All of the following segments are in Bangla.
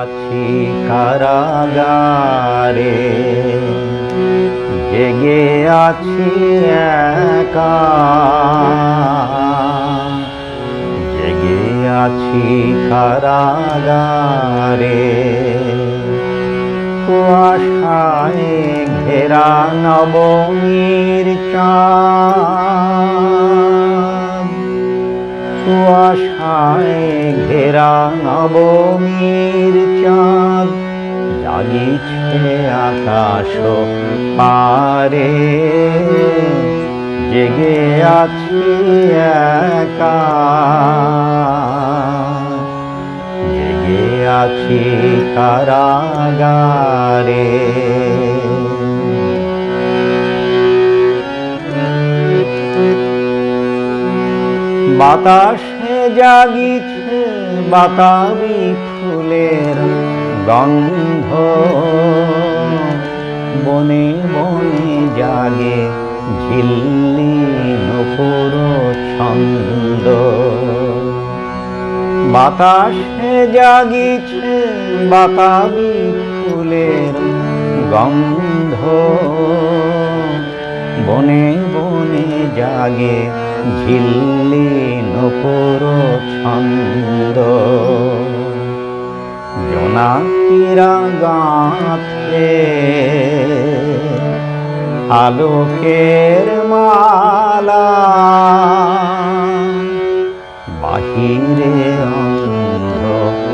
আছি কারাগারে। জেগে আছি একা। জেগে আছি কারাগারে। কুয়াশায় ঘেরা নবমীর চাঁদ। কুয়াশায় ঘেরা নবমীর চাঁদ জাগিছে আকাশ পারে জেগে আছি একা জেগে আছি কারাগারে বাতাসে জাগিছে বাতাবি ফুলের গন্ধ। বনে বনে জাগে ঝিল্লি নপুর ছন্দ। বাতাসে জাগিছে বাতাবি ফুলের গন্ধ। বনে বনে জাগে ঝিল্লি জোনাকিরা গাঁথে আলোকের মালা। বাহিরে অন্ধকারে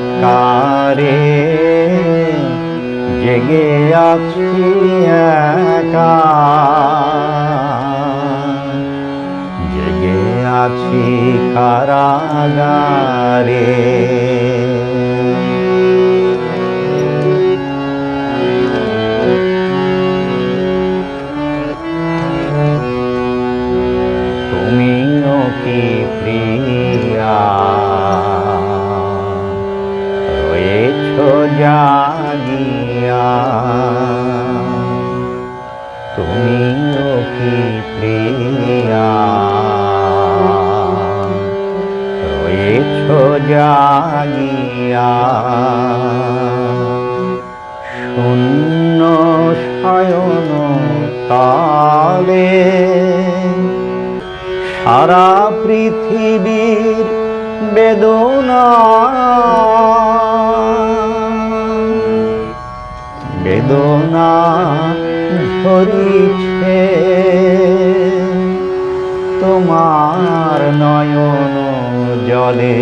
জেগে আছি একা। কি প্রিয়া? রয়েছ জাগিয়া তুমিও কি প্রিয়া? রয়েছ জাগিয়া শূন্য শয়ন তালে সারা পৃথিবীর বেদনা। বেদনা ঝরিছে তোমার নয়ন জলে।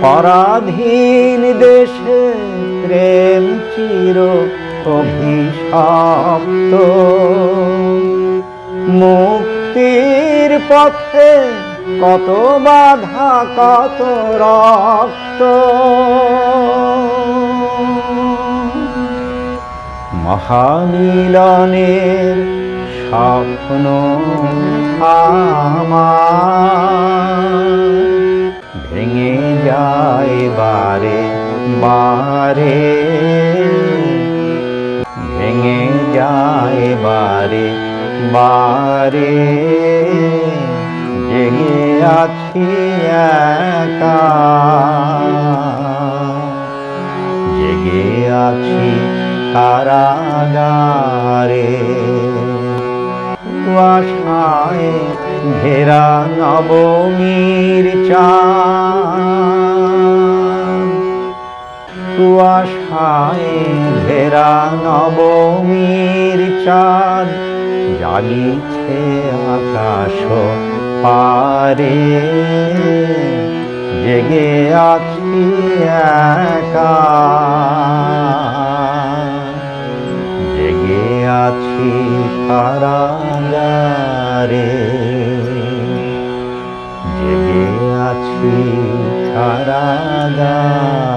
পরাধীন দেশে প্রেম চির অভিশপ্ত। মুক্তির পথে কত বাধা, কত রক্ত। মহামিলনের স্বপ্ন ভেঙে যায় বারে বারে। ভেঙে যায় বারে বারে জেগে আছি একা। জেগে আছি কারাগারে, কুয়াশায় ঘেরা নবমীর চাঁদ। কুয়াশায় ঘেরা নবমীর চাঁদ জাগিছে আকাশ পারে। জেগে আছি একা। জেগে আছি কারাগারে। জেগে আছি কারাগার।